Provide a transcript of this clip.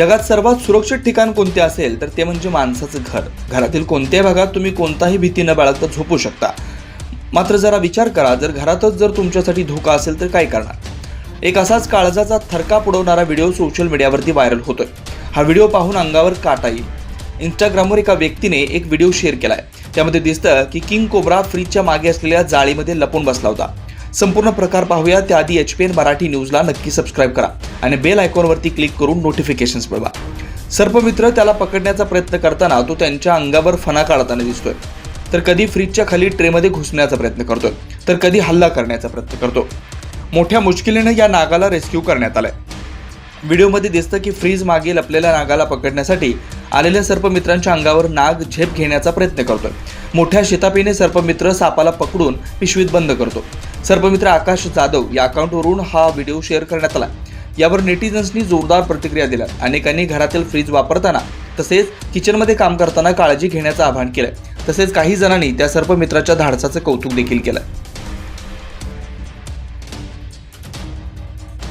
जगात सर्वात सुरक्षित ठिकाण कोणते असेल तर ते म्हणजे माणसाचं घर. घरातील कोणत्याही भागात तुम्ही कोणताही भीती न बाळगता झोपू शकता. मात्र जरा विचार करा जर घरातच जर तुमच्यासाठी धोका असेल तर काय करणार? एक असाच काळजाचा थरकाप उडवणारा व्हिडिओ सोशल मीडियावरती व्हायरल होतोय. हा व्हिडिओ पाहून अंगावर काटा येईल. इंस्टाग्रामवर एका व्यक्तीने एक व्हिडिओ शेअर केलाय. त्यामध्ये दिसतं की किंग कोब्रा फ्रीजच्या मागे असलेल्या जाळीमध्ये लपून बसला होता. संपूर्ण प्रकार पाहूया. त्याआधी एच पी एन मराठी न्यूजला नक्की सबस्क्राईब करा. आणि बेल आयकॉनवरती क्लिक करून नोटिफिकेशन्स मिळवा सर्पमित्र त्याला पकडण्याचा प्रयत्न करताना तो त्यांच्या अंगावर फणा काढताना दिसतोय. तर कधी फ्रीजच्या खाली ट्रेमध्ये घुसण्याचा प्रयत्न करतोय. तर कधी हल्ला करण्याचा प्रयत्न करतो मोठ्या मुश्किलीनं या नागाला रेस्क्यू करण्यात आलाय. व्हिडिओमध्ये दिसतं की फ्रीज मागे लपलेल्या नागाला पकडण्यासाठी आलेल्या सर्पमित्रांच्या अंगावर नाग झेप घेण्याचा प्रयत्न करतोय. मोठ्या शेतापीने सर्पमित्र सापाला पकडून पिशवीत बंद करतो. सर्पमित्र आकाश जाधव या अकाउंटवरून हा व्हिडिओ शेअर करण्यात आला. यावर नेटिझन्सनी जोरदार प्रतिक्रिया दिल्या. अनेकांनी घरातील फ्रीज वापरताना तसेच किचनमध्ये काम करताना काळजी घेण्याचं आवाहन केलं तसेच काही जणांनी त्या सर्पमित्राच्या धाडसाचं कौतुक देखील केलं